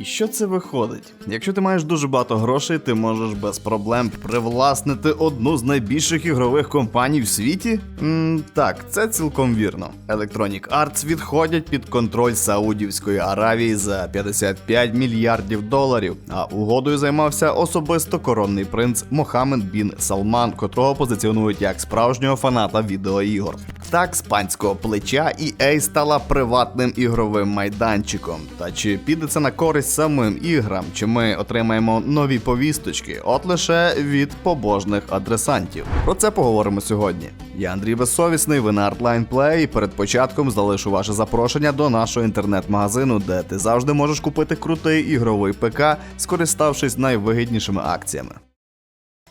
І що це виходить? Якщо ти маєш дуже багато грошей, ти можеш без проблем привласнити одну з найбільших ігрових компаній в світі? м так, це цілком вірно. Electronic Arts відходять під контроль Саудівської Аравії за 55 мільярдів доларів. А угодою займався особисто коронний принц Мохаммед Бін Салман, котрого позиціонують як справжнього фаната відеоігор. Так, з панського плеча EA стала приватним ігровим майданчиком. Та чи піде це на користь самим іграм, чи ми отримаємо нові повісточки, от лише від побожних адресантів. Про це поговоримо сьогодні. Я Андрій Безсовісний, ви на Artline Play, і перед початком залишу ваше запрошення до нашого інтернет-магазину, де ти завжди можеш купити крутий ігровий ПК, скориставшись найвигіднішими акціями.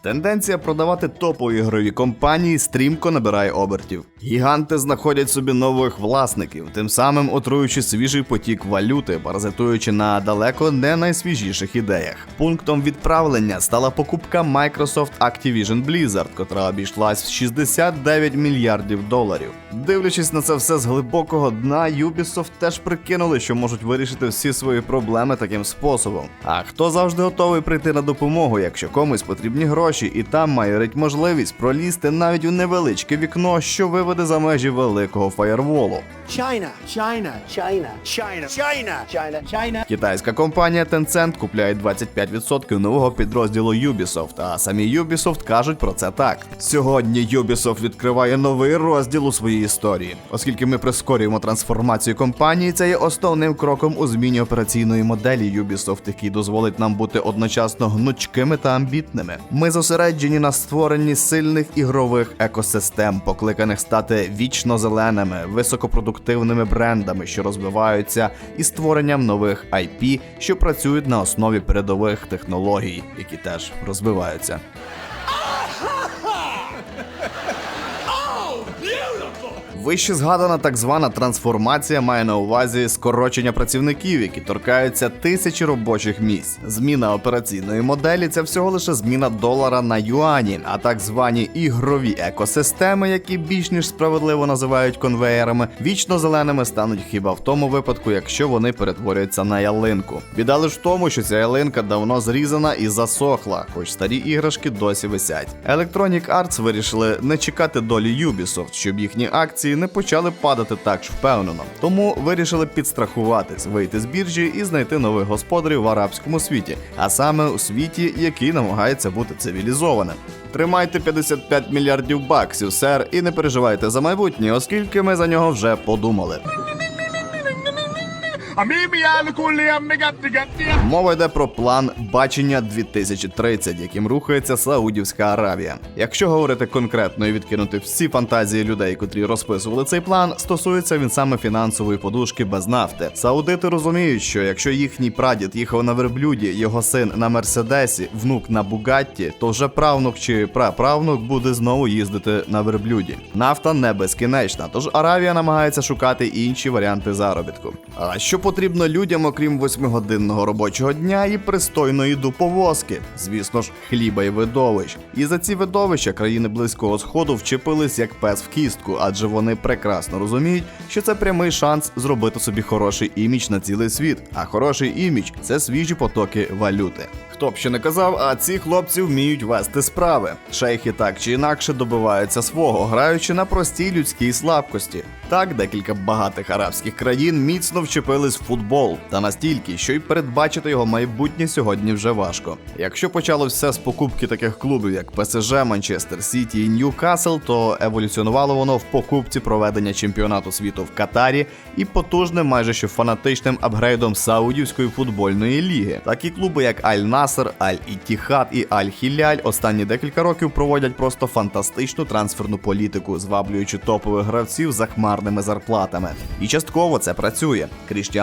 Тенденція продавати топові ігрові компанії стрімко набирає обертів. Гіганти знаходять собі нових власників, тим самим отруючи свіжий потік валюти, паразитуючи на далеко не найсвіжіших ідеях. Пунктом відправлення стала покупка Microsoft Activision Blizzard, котра обійшлась в 69 мільярдів доларів. Дивлячись на це все з глибокого дна, Ubisoft теж прикинули, що можуть вирішити всі свої проблеми таким способом. А хто завжди готовий прийти на допомогу, якщо комусь потрібні гроші, і там майорить можливість пролізти навіть у невеличке вікно, що виведе за межі великого фаєрволу. China, China, China, China, China, China, China. Китайська компанія Tencent купляє 25% нового підрозділу Ubisoft, а самі Ubisoft кажуть про це так. Сьогодні Ubisoft відкриває новий розділ у своїй історії. Оскільки ми прискорюємо трансформацію компанії, це є основним кроком у зміні операційної моделі Ubisoft, який дозволить нам бути одночасно гнучкими та амбітними. Ми зосереджені на створенні сильних ігрових екосистем, покликаних стати вічно зеленими, високопродуктивними брендами, що розвиваються, і створенням нових IP, що працюють на основі передових технологій, які теж розвиваються. Вище згадана так звана трансформація має на увазі скорочення працівників, які торкаються тисячі робочих місць. Зміна операційної моделі це всього лише зміна долара на юані, а так звані ігрові екосистеми, які більш ніж справедливо називають конвеєрами, вічно зеленими стануть хіба в тому випадку, якщо вони перетворюються на ялинку. Біда лиш в тому, що ця ялинка давно зрізана і засохла, хоч старі іграшки досі висять. Electronic Arts вирішили не чекати долі Ubisoft, щоб їхні акції не почали падати так ж впевнено. Тому вирішили підстрахуватись, вийти з біржі і знайти нових господарів в арабському світі, а саме у світі, який намагається бути цивілізованим. Тримайте 55 мільярдів баксів, сер, і не переживайте за майбутнє, оскільки ми за нього вже подумали. Мова йде про план бачення 2030, яким рухається Саудівська Аравія. Якщо говорити конкретно і відкинути всі фантазії людей, котрі розписували цей план, стосується він саме фінансової подушки без нафти. Саудити розуміють, що якщо їхній прадід їхав на верблюді, його син на мерседесі, внук на бугатті, то вже правнук чи праправнук буде знову їздити на верблюді. Нафта не безкінечна, тож Аравія намагається шукати інші варіанти заробітку. А що потрібно людям, окрім восьмигодинного робочого дня і пристойної дуповозки? Звісно ж, хліба і видовищ. І за ці видовища країни близького сходу вчепились як пес в кістку, адже вони прекрасно розуміють, що це прямий шанс зробити собі хороший імідж на цілий світ. А хороший імідж це свіжі потоки валюти. Хто б ще не казав, а ці хлопці вміють вести справи. Шейхи так чи інакше добиваються свого, граючи на простій людській слабкості. Так, декілька багатих арабських країн міцно вчепились в футбол, та настільки, що й передбачити його майбутнє сьогодні вже важко. Якщо почало все з покупки таких клубів, як ПСЖ, Манчестер Сіті і Ньюкасл, то еволюціонувало воно в покупці проведення чемпіонату світу в Катарі і потужним, майже що фанатичним апгрейдом Саудівської футбольної ліги. Такі клуби, як Аль Насер, Аль Іттіхад і Аль Хіляль, останні декілька років проводять просто фантастичну трансферну політику, зваблюючи топових гравців за хмарними зарплатами. І частково це працює.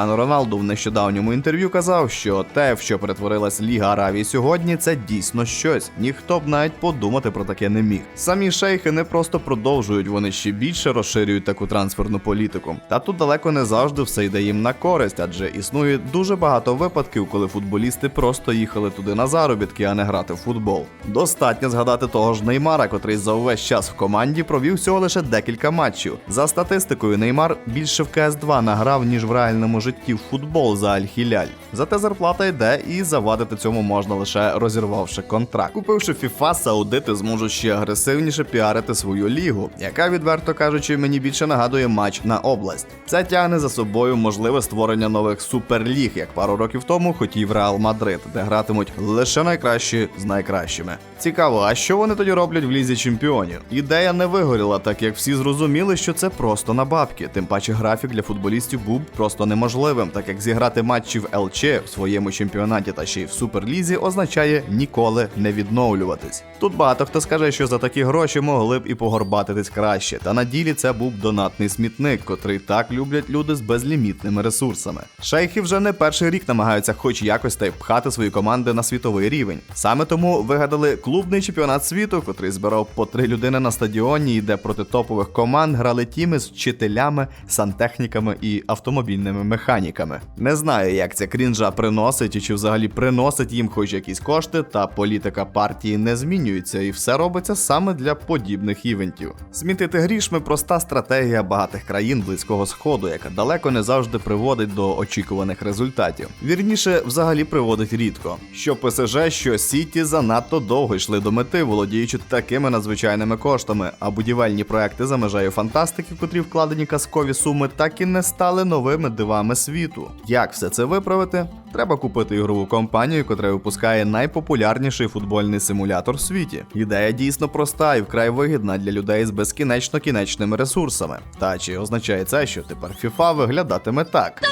Кріштіану Роналду в нещодавньому інтерв'ю казав, що те, в що перетворилась Ліга Аравії сьогодні, це дійсно щось. Ніхто б навіть подумати про таке не міг. Самі шейхи не просто продовжують, вони ще більше розширюють таку трансферну політику. Та тут далеко не завжди все йде їм на користь, адже існує дуже багато випадків, коли футболісти просто їхали туди на заробітки, а не грати в футбол. Достатньо згадати того ж Неймара, котрий за увесь час в команді провів всього лише декілька матчів. За статистикою, Неймар більше в КС 2 награв, ніж в реальному житті. Житті в футбол за Аль-Хіляль. Зате зарплата йде, і завадити цьому можна лише розірвавши контракт. Купивши FIFA, саудити зможуть ще агресивніше піарити свою лігу, яка, відверто кажучи, мені більше нагадує матч на область. Це тягне за собою можливе створення нових суперліг, як пару років тому хотів Реал Мадрид, де гратимуть лише найкращі з найкращими. Цікаво, а що вони тоді роблять в лізі чемпіонів? Ідея не вигоріла, так як всі зрозуміли, що це просто на бабки. Тим паче графік для футболістів був просто неможливим, так як зіграти матчі в ЛЧ в своєму чемпіонаті та ще й в суперлізі означає ніколи не відновлюватись. Тут багато хто скаже, що за такі гроші могли б і погорбатитись краще. Та на ділі це був донатний смітник, котрий так люблять люди з безлімітними ресурсами. Шейхи вже не перший рік намагаються хоч якось та й пхати свої команди на світовий рівень. Саме тому вигадали клубний чемпіонат світу, котрий збирав по три людини на стадіоні, і де проти топових команд грали тіми з вчителями, сантехніками і автомобільними механіками. Не знаю, як ця крінжа приносить і чи взагалі приносить їм хоч якісь кошти, та політика партії не змінюється, і все робиться саме для подібних івентів. Змітити грішми проста стратегія багатих країн близького сходу, яка далеко не завжди приводить до очікуваних результатів. Вірніше, взагалі приводить рідко. Що ПСЖ, що Сіті занадто довго йшли до мети, володіючи такими надзвичайними коштами, а будівельні проекти за межею фантастики, котрі вкладені казкові суми, так і не стали новими дивами світу. Як все це виправити? Треба купити ігрову компанію, котра випускає найпопулярніший футбольний симулятор в світі. Ідея дійсно проста і вкрай вигідна для людей з безкінечно кінечними ресурсами. Та чи означає це, що тепер FIFA виглядатиме так?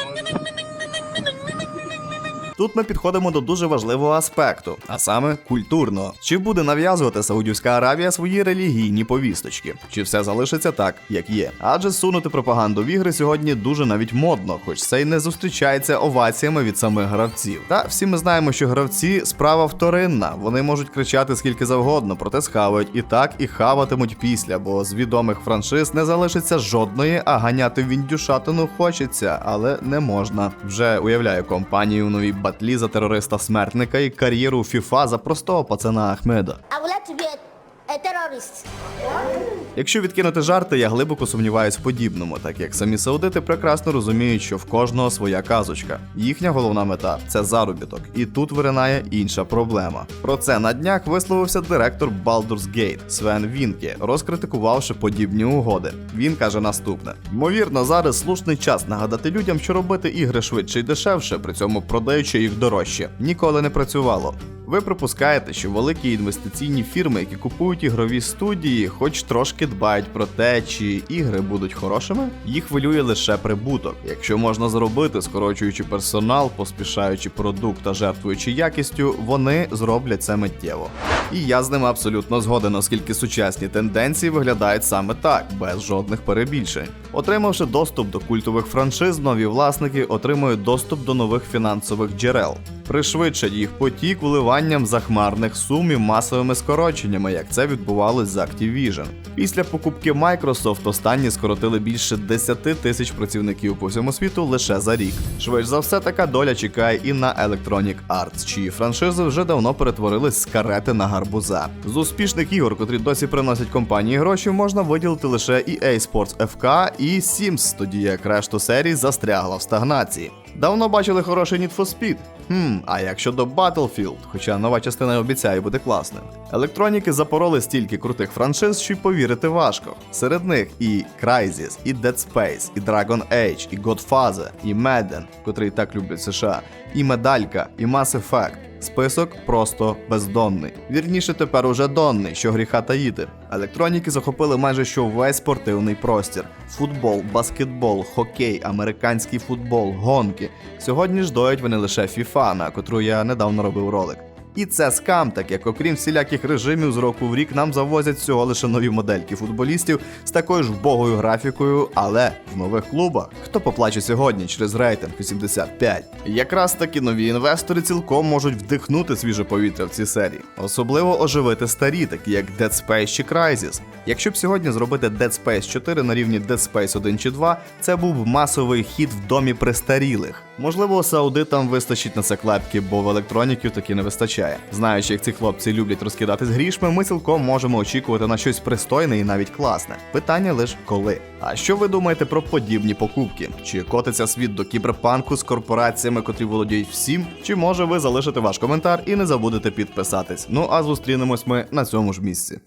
Тут ми підходимо до дуже важливого аспекту, а саме культурного. Чи буде нав'язувати Саудівська Аравія свої релігійні повісточки? Чи все залишиться так, як є? Адже сунути пропаганду в ігри сьогодні дуже навіть модно, хоч це й не зустрічається оваціями від самих гравців. Та всі ми знаємо, що гравці справа вторинна. Вони можуть кричати скільки завгодно, проте схавають і так, і хаватимуть після, бо з відомих франшиз не залишиться жодної, а ганяти в індюшатину хочеться, але не можна. Вже уявляю компанію новій батлі за терориста смертника і кар'єру ФІФА за простого пацана Ахмеда. A terrorist. Якщо відкинути жарти, я глибоко сумніваюсь в подібному, так як самі саудити прекрасно розуміють, що в кожного своя казочка. Їхня головна мета це заробіток, і тут виринає інша проблема. Про це на днях висловився директор Baldur's Gate Свен Вінке, розкритикувавши подібні угоди. Він каже наступне: ймовірно, зараз слушний час нагадати людям, що робити ігри швидше і дешевше, при цьому продаючи їх дорожче, ніколи не працювало. Ви припускаєте, що великі інвестиційні фірми, які купують ігрові студії, хоч трошки дбають про те, чи ігри будуть хорошими, їх хвилює лише прибуток. Якщо можна зробити, скорочуючи персонал, поспішаючи продукт та жертвуючи якістю, вони зроблять це миттєво. І я з ними абсолютно згоден, оскільки сучасні тенденції виглядають саме так, без жодних перебільшень. Отримавши доступ до культових франшиз, нові власники отримують доступ до нових фінансових джерел. Пришвидшать їх потік вливанням захмарних сум і масовими скороченнями, як це відбувалось з Activision. Після покупки Microsoft останні скоротили більше 10 тисяч працівників по всьому світу лише за рік. Швидше за все, така доля чекає і на Electronic Arts, чиї франшизи вже давно перетворились з карети на гарбуза. З успішних ігор, котрі досі приносять компанії гроші, можна виділити лише EA Sports FK і Sims, тоді як решту серій застрягла в стагнації. Давно бачили хороший Need for Speed? Хм, а як щодо Battlefield, хоча нова частина обіцяє бути класним. Електроніки запороли стільки крутих франшиз, що й повірити важко. Серед них і Crysis, і Dead Space, і Dragon Age, і Godfather, і Madden, котрий так люблять США, і Медалька, і Mass Effect. Список просто бездонний. Вірніше тепер уже донний, що гріха таїти. Електроніки захопили майже що весь спортивний простір: футбол, баскетбол, хокей, американський футбол, гонки. Сьогодні ж доють вони лише FIFA, на котру я недавно робив ролик. І це скам, так як окрім всіляких режимів з року в рік нам завозять всього лише нові модельки футболістів з такою ж вбогою графікою, але в нових клубах. Хто поплаче сьогодні через рейтинг 85? Якраз такі нові інвестори цілком можуть вдихнути свіже повітря в ці серії, особливо оживити старі, такі як Dead Space чи Crysis. Якщо б сьогодні зробити Dead Space 4 на рівні Dead Space 1 чи 2, це був б масовий хід в домі престарілих. Можливо, саудитам вистачить на це клепки, бо в електроніків таки не вистачає. Вистачає. Знаючи, як ці хлопці люблять розкидати з грішми, ми цілком можемо очікувати на щось пристойне і навіть класне. Питання лише коли. А що ви думаєте про подібні покупки? Чи котиться світ до кіберпанку з корпораціями, котрі володіють всім? Чи може ви залишите ваш коментар і не забудете підписатись? Ну а зустрінемось ми на цьому ж місці.